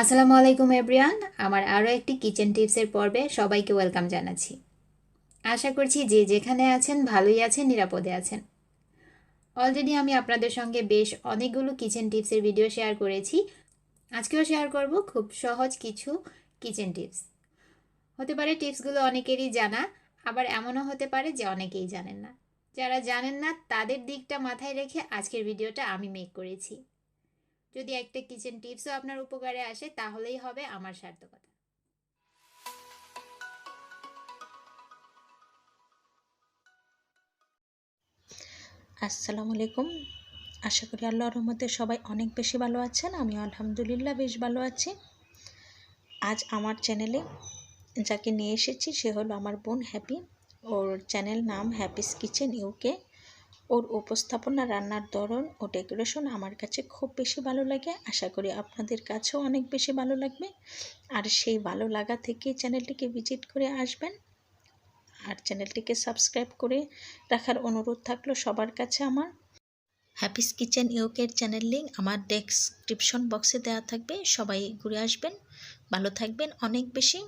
আসসালামু আলাইকুম এভরিয়ান আমার আরও একটি কিচেন টিপসের পর্বে সবাইকে ওয়েলকাম জানাচ্ছি। আশা করছি যে যেখানে আছেন, ভালোই আছেন, নিরাপদে আছেন। অলরেডি আমি আপনাদের সঙ্গে বেশ অনেকগুলো কিচেন টিপসের ভিডিও শেয়ার করেছি। আজকেও শেয়ার করব খুব সহজ কিছু কিচেন টিপস হতে পারে টিপসগুলো অনেকেরই জানা, আবার এমনও হতে পারে যে অনেকেই জানেন না। যারা জানেন না, তাদের দিকটা মাথায় রেখে আজকের ভিডিওটা আমি মেক করেছি। যদি একটা কিচেন টিপসও আপনার উপকারে আসে, তাহলেই হবে আমার সার্থকতা। আসসালামু আলাইকুম। আশা করি আল্লাহর রহমতে সবাই অনেক বেশি ভালো আছেন আমি আলহামদুলিল্লাহ বেশ ভালো আছি। আজ আমার চ্যানেলে যাকে নিয়ে এসেছি, সে হলো আমার বোন হ্যাপি। ওর চ্যানেল নাম হ্যাপিস কিচেন ইউকে। ওর উপস্থাপনা, রান্নার ধরন ও ডেকোরেশন আমার কাছে খুব বেশি ভালো লাগে। আশা করি আপনাদের কাছেও অনেক বেশি ভালো লাগবে। আর সেই ভালো লাগা থেকে চ্যানেলটিকে ভিজিট করে আসবেন। আর চ্যানেলটিকে সাবস্ক্রাইব করে রাখার অনুরোধ থাকল সবার কাছে আমার। হ্যাপিস কিচেন ইউকের চ্যানেল লিঙ্ক আমার ডেসক্রিপশন বক্সে দেওয়া থাকবে। সবাই ঘুরে আসবেন। ভালো থাকবেন অনেক বেশি।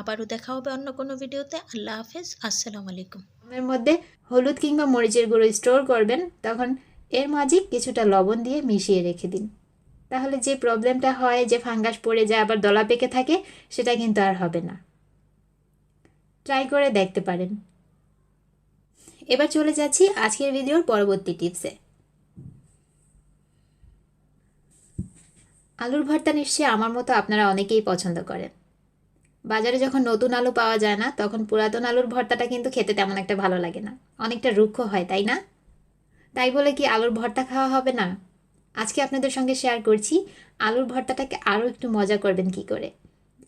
আবারও দেখা হবে অন্য কোনো ভিডিওতে। আল্লাহ হাফেজ। আসসালামু আলাইকুম। এর মধ্যে হলুদ কিংবা মরিচের গুঁড়ো স্টোর করবেন, তখন এর মাঝে কিছুটা লবণ দিয়ে মিশিয়ে রেখে দিন। তাহলে যে প্রবলেমটা হয়, যে ফাঙ্গাস পড়ে যায়, আবার দলা পেকে থাকে, সেটা কিন্তু আর হবে না। ট্রাই করে দেখতে পারেন। এবার চলে যাচ্ছি আজকের ভিডিওর পরবর্তী টিপসে। আলুর ভর্তা নিশ্চয়ই আমার মতো আপনারা অনেকেই পছন্দ করেন। বাজারে যখন নতুন আলু পাওয়া যায় না, তখন পুরাতন আলুর ভর্তাটা কিন্তু খেতে তেমন একটা ভালো লাগে না। অনেকটা রুক্ষ হয়, তাই না? তাই বলে কি আলুর ভর্তা খাওয়া হবে না? আজকে আপনাদের সঙ্গে শেয়ার করছি আলুর ভর্তাটাকে আরও একটু মজা করবেন কি করে।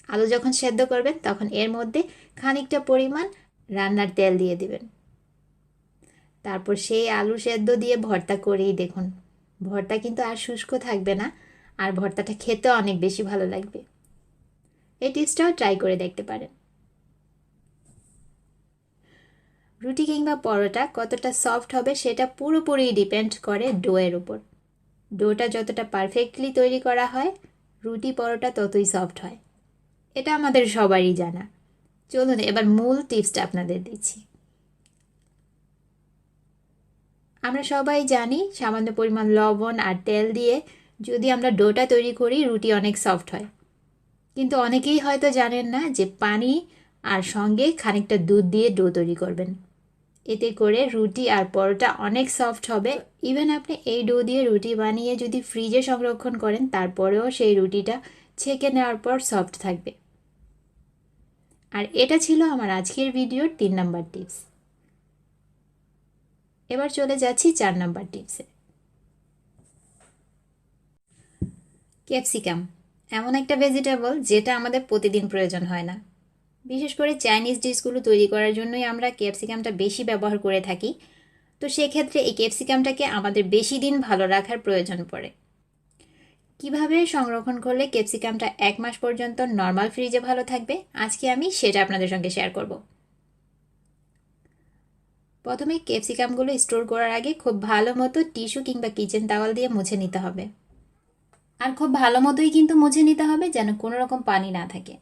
আলু যখন সেদ্ধ করবেন, তখন এর মধ্যে খানিকটা পরিমাণ রান্নার তেল দিয়ে দিবেন। তারপর সেই আলু সেদ্ধ দিয়ে ভর্তা করেই দেখুন। ভর্তা কিন্তু আর শুষ্ক থাকবে না, আর ভর্তাটা খেতেও অনেক বেশি ভালো লাগবে। এই টিপসটাও ট্রাই করে দেখতে পারেন। রুটি কিংবা পরোটা কতটা সফট হবে সেটা পুরোপুরি ডিপেন্ড করে ডোয়ের উপর। ডোটা যতটা পারফেক্টলি তৈরি করা হয়, রুটি পরোটা ততই সফট হয়। এটা আমাদের সবারই জানা। চলুন এবার মূল টিপসটা আপনাদের দিচ্ছি। আমরা সবাই জানি সামান্য পরিমাণ লবণ আর তেল দিয়ে যদি আমরা ডোটা তৈরি করি, রুটি অনেক সফট হয়। কিন্তু অনেকেই হয়তো জানেন না যে পানি আর সঙ্গে খানিকটা দুধ দিয়ে ডো তৈরি করবেন। এতে করে রুটি আর পরোটা অনেক সফট হবে। ইভেন আপনি এই ডো দিয়ে রুটি বানিয়ে যদি ফ্রিজে সংরক্ষণ করেন, তারপরেও সেই রুটিটা ছেঁকে নেওয়ার পর সফট থাকবে। আর এটা ছিল আমার আজকের ভিডিওর তিন নাম্বার টিপস। এবার চলে যাচ্ছি চার নাম্বার টিপসে। ক্যাপসিকাম। এমন একটা ভেজিটেবল যেটা আমাদের প্রতিদিন প্রয়োজন হয় না। বিশেষ করে চাইনিজ ডিশগুলো তৈরি করার জন্যই আমরা ক্যাপসিকামটা বেশি ব্যবহার করে থাকি। তো সেক্ষেত্রে এই ক্যাপসিকামটাকে আমাদের বেশি দিন ভালো রাখার প্রয়োজন পড়ে। কীভাবে সংরক্ষণ করলে ক্যাপসিকামটা এক মাস পর্যন্ত নর্মাল ফ্রিজে ভালো থাকবে? আজকে আমি সেটা আপনাদের সঙ্গে শেয়ার করব। প্রথমে ক্যাপসিকামগুলো স্টোর করার আগে খুব ভালো মতো টিস্যু কিংবা কিচেন তাওয়াল দিয়ে মুছে নিতে হবে। আর খুব ভালো মতোই কিন্তু মুছে নিতে হবে যেন কোনো রকম পানি না থাকে।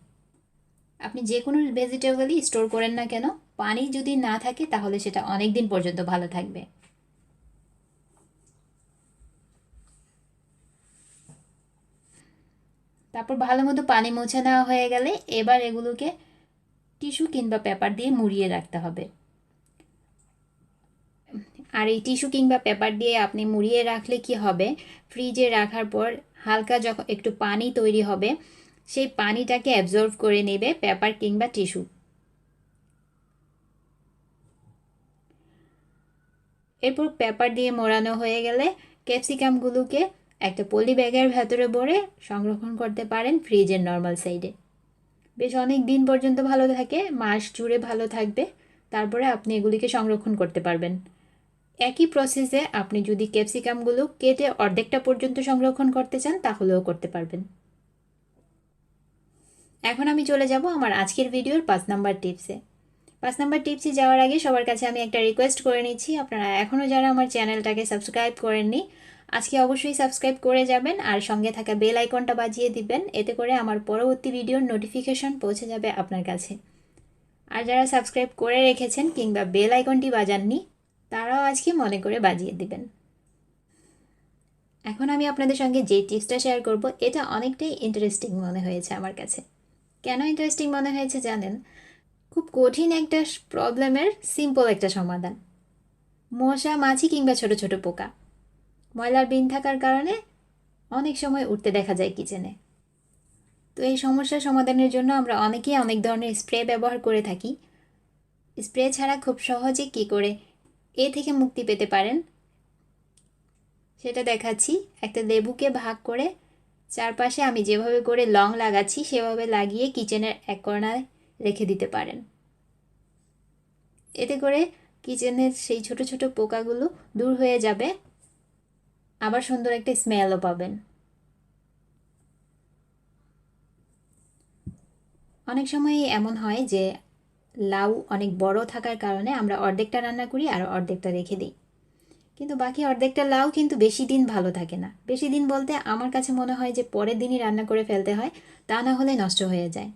আপনি যে কোনো ভেজিটেবলই স্টোর করেন না কেন, পানি যদি না থাকে তাহলে সেটা অনেক দিন পর্যন্ত ভালো থাকবে। তারপর ভালো মতো পানি মুছে নেওয়া হয়ে গেলে এবার এগুলোকে টিস্যু কিংবা পেপার দিয়ে মুড়িয়ে রাখতে হবে। আর এই টিস্যু কিংবা পেপার দিয়ে আপনি মুড়িয়ে রাখলে কি হবে? ফ্রিজে রাখার পর হালকা যখন একটু পানি তৈরি হবে, সেই পানিটাকে অ্যাবজর্ভ করে নেবে পেপার কিংবা টিস্যু এরপর পেপার দিয়ে মোড়ানো হয়ে গেলে ক্যাপসিকামগুলোকে একটা পলি ব্যাগের ভেতরে ভরে সংরক্ষণ করতে পারেন ফ্রিজের নর্মাল সাইডে বেশ অনেক দিন পর্যন্ত ভালো থাকে, মাস জুড়ে ভালো থাকবে, তারপরে আপনি এগুলিকে সংরক্ষণ করতে পারবেন। একই প্রসেসে আপনি যদি ক্যাপসিকামগুলো কেটে অর্ধেকটা পর্যন্ত সংরক্ষণ করতে চান, তাহলেও করতে পারবেন। এখন আমি চলে যাব আমার আজকের ভিডিওর পাঁচ নাম্বার টিপসে পাঁচ নাম্বার টিপসে যাওয়ার আগে সবার কাছে আমি একটা রিকোয়েস্ট করে নিচ্ছি। আপনারা এখনও যারা আমার চ্যানেলটাকে সাবস্ক্রাইব করেননি, আজকে অবশ্যই সাবস্ক্রাইব করে যাবেন আর সঙ্গে থাকা বেল আইকনটা বাজিয়ে দিবেন। এতে করে আমার পরবর্তী ভিডিওর নোটিফিকেশন পৌঁছে যাবে আপনার কাছে। আর যারা সাবস্ক্রাইব করে রেখেছেন কিংবা বেল আইকনটি বাজাননি তারাও আজকে মনে করে বাজিয়ে দিবেন। এখন আমি আপনাদের সঙ্গে যে টিপসটা শেয়ার করব, এটা অনেকটাই ইন্টারেস্টিং মনে হয়েছে আমার কাছে। কেন ইন্টারেস্টিং মনে হয়েছে জানেন? খুব কঠিন একটা প্রবলেমের সিম্পল একটা সমাধান। মশা, মাছি কিংবা ছোট ছোট পোকা। ময়লার বিন থাকার কারণে অনেক সময় উঠতে দেখা যায় কিচেনে। তো এই সমস্যার সমাধানের জন্য আমরা অনেকেই অনেক ধরনের স্প্রে ব্যবহার করে থাকি। স্প্রে ছাড়া খুব সহজে কী করে এ থেকে মুক্তি পেতে পারেন। সেটা দেখাচ্ছি। একটা লেবুকে ভাগ করে চারপাশে আমি যেভাবে করে লং লাগাচ্ছি, সেভাবে লাগিয়ে কিচেনের এক কর্নারে রেখে দিতে পারেন। এতে করে কিচেনের সেই ছোট ছোট পোকাগুলো দূর হয়ে যাবে। আবার সুন্দর একটা স্মেলও পাবেন। অনেক সময় এমন হয় যে লাউ অনেক বড় থাকার কারণে আমরা অর্ধেকটা রান্না করি আর অর্ধেকটা রেখে দিই। কিন্তু বাকি অর্ধেকটা লাউ কিন্তু বেশি দিন ভালো থাকে না। বেশি দিন বলতে আমার কাছে মনে হয় যে পরের দিনই রান্না করে ফেলতে হয়, তা না হলে নষ্ট হয়ে যায়।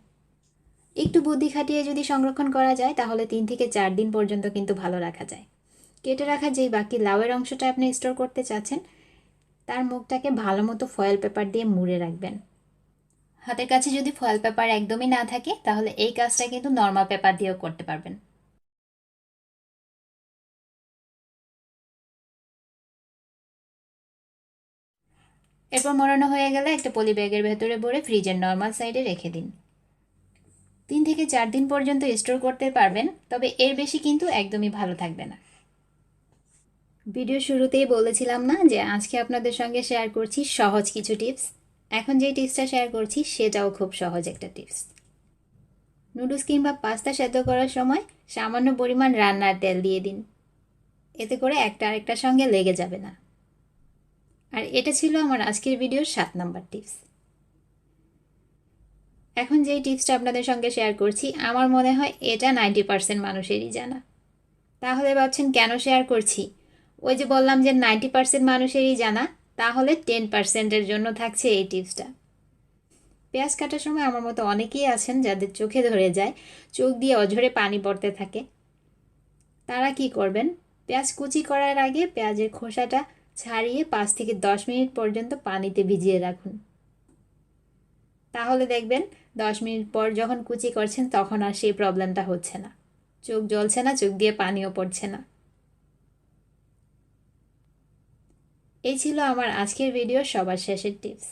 একটু বুদ্ধি খাটিয়ে যদি সংরক্ষণ করা যায়, তাহলে তিন থেকে চার দিন পর্যন্ত কিন্তু ভালো রাখা যায়। কেটে রাখা যেই বাকি লাউয়ের অংশটা আপনি স্টোর করতে চাচ্ছেন, তার মুখটাকে ভালো মতো ফয়েল পেপার দিয়ে মুড়ে রাখবেন। হাতের কাছে যদি ফয়েল পেপার একদমই না থাকে, তাহলে এই কাজটা কিন্তু নর্মাল পেপার দিয়েও করতে পারবেন। এরপর মোড়ানো হয়ে গেলে একটা পলি ব্যাগের ভেতরে ভরে ফ্রিজের নর্মাল সাইডে রেখে দিন। তিন থেকে চার দিন পর্যন্ত স্টোর করতে পারবেন, তবে এর বেশি কিন্তু একদমই ভালো থাকবে না। ভিডিও শুরুতেই বলেছিলাম না যে আজকে আপনাদের সঙ্গে শেয়ার করছি সহজ কিছু টিপস এখন যে টিপসটা শেয়ার করছি, সেটাও খুব সহজ একটা টিপস নুডলস কিংবা পাস্তা সেদ্ধ করার সময় সামান্য পরিমাণ রান্নার তেল দিয়ে দিন। এতে করে একটা আরেকটার সঙ্গে লেগে যাবে না। আর এটা ছিল আমার আজকের ভিডিওর সাত নাম্বার টিপস এখন যেই টিপসটা আপনাদের সঙ্গে শেয়ার করছি, আমার মনে হয় এটা নাইনটি পার্সেন্ট মানুষেরই জানা। তাহলে ভাবছেন কেন শেয়ার করছি? ওই যে বললাম যে নাইনটি পার্সেন্ট মানুষেরই জানা তাহলে টেন পার্সেন্টের জন্য থাকছে এই টিপসটা। পেঁয়াজ কাটার সময় আমার মতো অনেকেই আছেন যাদের চোখে ধরে যায়, চোখ দিয়ে অঝরে পানি পড়তে থাকে। তারা কি করবেন? পেঁয়াজ কুচি করার আগে পেঁয়াজের খোসাটা ছাড়িয়ে পাঁচ থেকে দশ মিনিট পর্যন্ত পানিতে ভিজিয়ে রাখুন। তাহলে দেখবেন দশ মিনিট পর যখন কুচি করছেন তখন আর সেই প্রবলেমটা হচ্ছে না। চোখ জ্বলছে না, চোখ দিয়ে পানিও পড়ছে না। এই ছিল আমার আজকের ভিডিও সবার শেষের টিপস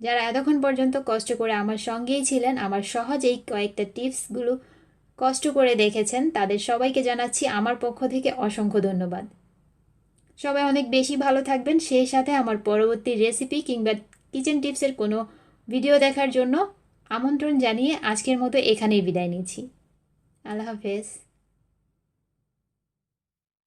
যারা এতক্ষণ পর্যন্ত কষ্ট করে আমার সঙ্গেই ছিলেন, আমার সহজ এই কয়েকটা টিপসগুলো কষ্ট করে দেখেছেন, তাদের সবাইকে জানাচ্ছি আমার পক্ষ থেকে অসংখ্য ধন্যবাদ। সবাই অনেক বেশি ভালো থাকবেন, সেই সাথে আমার পরবর্তী রেসিপি কিংবা কিচেন টিপসের কোনো ভিডিও দেখার জন্য আমন্ত্রণ জানিয়ে আজকের মতো এখানেই বিদায় নিচ্ছি। আল্লাহ হাফেজ।